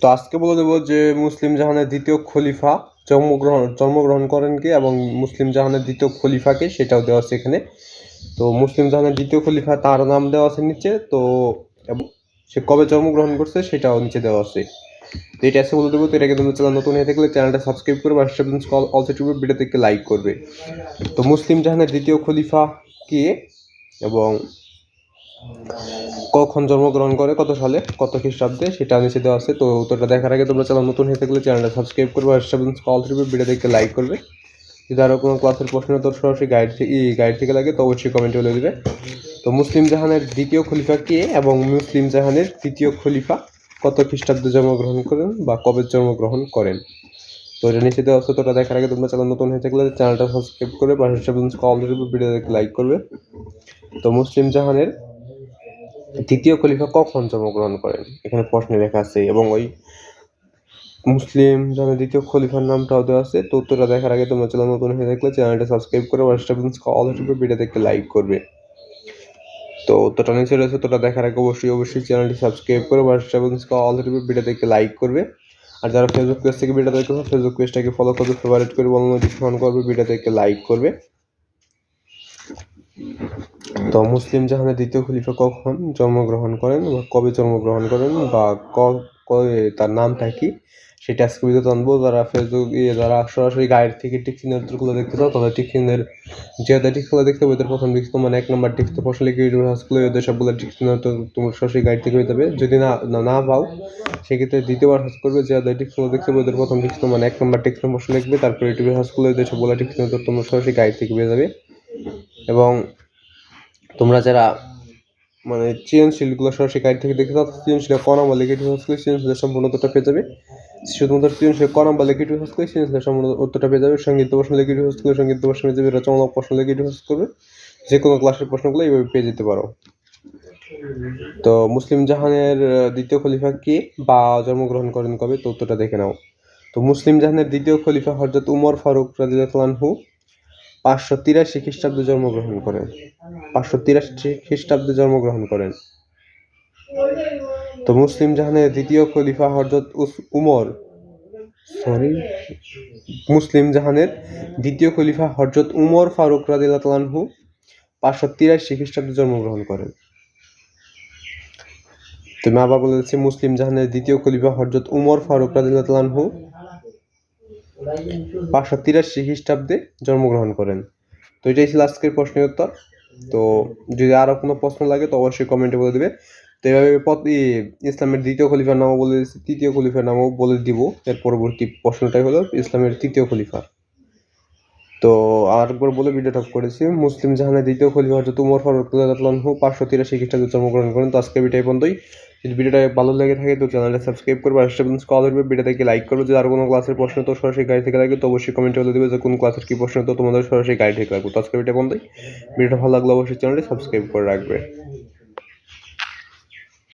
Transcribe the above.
তো আজকে বলে দেবো যে মুসলিম জাহানের দ্বিতীয় খলিফা জন্মগ্রহণ জন্মগ্রহণ করেন কে এবং মুসলিম জাহানের দ্বিতীয় খলিফাকে সেটাও দেওয়া আছে এখানে। তো মুসলিম জাহানের দ্বিতীয় খলিফা তার নাম দেওয়া আছে নিচে, তো এবং সে কবে জন্মগ্রহণ করছে সেটাও নিচে দেওয়া আছে। তো এটা আছে বলে দেবো, তো এটাকে তোমরা চ্যানেল নতুন হয়ে থাকলে চ্যানেলটা সাবস্ক্রাইব করে বা অলসো টিউবে ভিডিও থেকে লাইক করবে। তো মুসলিম জাহানের দ্বিতীয় খলিফা কে এবং কখন জন্মগ্রহণ করে, কত সালে, কত খ্রিস্টাব্দে, সেটা নিচে দেওয়া আছে। তো উত্তরটা দেখার আগে তোমরা চ্যানেল নতুন হয়ে থাকলে চ্যানেলটা সাবস্ক্রাইব করবে আর সেভেন কল থ্রি ভিডিও দেখে লাইক করবে। যদি আরও কোনো ক্লাসের প্রশ্ন তোর সরাসরি গাইড থেকে গাইড থেকে লাগে, তো অবশ্যই কমেন্টে বলে দেবে। তো মুসলিম জাহানের দ্বিতীয় খলিফা কে এবং মুসলিম জাহানের তৃতীয় খলিফা কত খ্রিস্টাব্দে জন্মগ্রহণ করেন বা কবে জন্মগ্রহণ করেন? তো এটা নিচে দেওয়া আছে দেখার আগে তোমরা চ্যানেল নতুন হয়ে থাকলে চ্যানেলটা সাবস্ক্রাইব করে পাশে ভিডিও দেখে লাইক করবে। তো মুসলিম জাহানের দ্বিতীয় খলিফা কখন জন্মগ্রহণ করেন? এখানে প্রশ্নে লেখা আছে, এবং ওই মুসলিম জাহানের দ্বিতীয় খলিফার নামটাও দেওয়া আছে, তো উত্তরটা দেখার আগে তোমরা চ্যানেল নতুন হয়ে থাকলে চ্যানেলটা সাবস্ক্রাইব করে অল হিসেবে ভিডিও দেখতে লাইক করবে। তো উত্তরটা নিচে রয়েছে তোটা দেখার আগে অবশ্যই অবশ্যই চ্যানেলটি সাবস্ক্রাইব করে হোয়াটসঅ্যাপ অল হিসেবে ভিডিও দেখতে লাইক করবে। আর যারা ফেসবুক পেজ থেকে ভিডিও দেখো ফেসবুক পেজটাকে ফলো করবে ফেভারিট করে বল নোটিফিকেশন করবে ভিডিও দেখতে লাইক করবে। তো মুসলিম জাহানের দ্বিতীয় খলিফা কখন জন্মগ্রহণ করেন বা কবে জন্মগ্রহণ করেন বা তার নামটা কি? সেটা আজকে ভিডিও জানব। যারা ফেসবুক যারা সরাসরি গাইড থেকে টিকচিনের উত্তরগুলো দেখতে চাও, তাদের টিকচিনের যে টিক্সগুলো দেখতে হবে ওদের প্রথম টিক্স মানে এক নম্বর টিক্স তো ফসলে কি হাসগুলো ওদের সবগুলো টিকচিনের উত্তর তোমার সরাসরি গাইড থেকে হয়ে যদি না, না- পাও, সেক্ষেত্রে দ্বিতীয়বার হাস করবে যে ওদের টিক্সগুলো দেখতে হবে, ওদের প্রথম টিক্স তোমার এক নম্বর টিক্স ফসল লিখবে তারপরে ইউটিউবে হাসগুলো ওদের সবগুলো টিকচিনের উত্তর তোমার সরাসরি গাইড থেকে পেয়ে যাবে। এবং তোমরা যারা মানে সৃজনশীলগুলো সরাসরি গাইড থেকে দেখে দাও সৃজনশীল ক নাম্বার নেগেটিভ হাসলে সৃজনশীলের সম্পূর্ণ উত্তরটা পেয়ে যাবে। শুধুমাত্র সৃজনশীল ক নাম্বার নেগেটিভ হাসলে সৃজনশীলের সম্পূর্ণ উত্তরটা পেয়ে যাবে। সংগীত প্রশ্ন নেগেটিভ হাসলে সংগীত প্রশ্ন পেয়ে যাবে। রচনামূলক প্রশ্ন নেগেটিভ হাস করবে। যে কোনো ক্লাসের প্রশ্নগুলো এইভাবে পেয়ে যেতে পারো। তো মুসলিম জাহানের দ্বিতীয় খলিফা কে বা জন্মগ্রহণ করেন কবে? তো উত্তরটা দেখে নাও। তো মুসলিম জাহানের দ্বিতীয় খলিফা হজরত উমর ফারুক রাজিয়াতলানহু পাঁচশো তিরাশি খ্রিস্টাব্দে জন্মগ্রহণ করেন। পাঁচশো তিরাশি খ্রিস্টাব্দে জন্মগ্রহণ করেন। তো মুসলিম জাহানের দ্বিতীয় খলিফা উস- উমর সরি মুসলিম জাহানের দ্বিতীয় খলিফা হজরত উমর ফারুক রাদিল্লাহু পাঁচশো তিরাশি খ্রিস্টাব্দে জন্মগ্রহণ করেন। তো আবার বলে দিচ্ছি মুসলিম জাহানের দ্বিতীয় খলিফা হজরত উমর ফারুক রাদিল্লাহু পাঁচশো তিরাশি খ্রিস্টাব্দে জন্মগ্রহণ করেন। তো এটাই ছিল আজকের প্রশ্নের উত্তর। তো যদি আরও কোনো প্রশ্ন লাগে, তো অবশ্যই কমেন্টে বলে দেবে। তো এভাবে ইসলামের দ্বিতীয় খলিফার নামও বলে দিচ্ছি তৃতীয় খলিফার নামও বলে দিব। এর পরবর্তী প্রশ্নটাই হলো ইসলামের তৃতীয় খলিফা। তো আরেকবার বলে ভিডিওটা অফ করেছি। মুসলিম জাহানের দ্বিতীয় খলিফা হচ্ছে তুমর ফারুক পাঁচশো তিরাশি খ্রিস্টাব্দে জন্মগ্রহণ করেন। তো আজকে ভিডিও পর্যন্তই। যদি ভিডিওটা ভালো লেগে থাকে তো চ্যানেলটা সাবস্ক্রাইব করবে, আর স্টুডেন্টস কল করবে ভিডিওটাকে লাইক করবে? যদি আর কোনো ক্লাসের প্রশ্ন তো সরাসরি গাইড থেকে লাগে তো অবশ্যই কমেন্টে বলে দেবে যে কোন ক্লাসের কী প্রশ্ন তো তোমাদের সরাসরি গাইড থেকে লাগবে। তো আজকে ভিডিও পর্যন্তই। ভিডিওটা ভালো লাগলে অবশ্যই চ্যানেলটি সাবস্ক্রাইব করে রাখবে।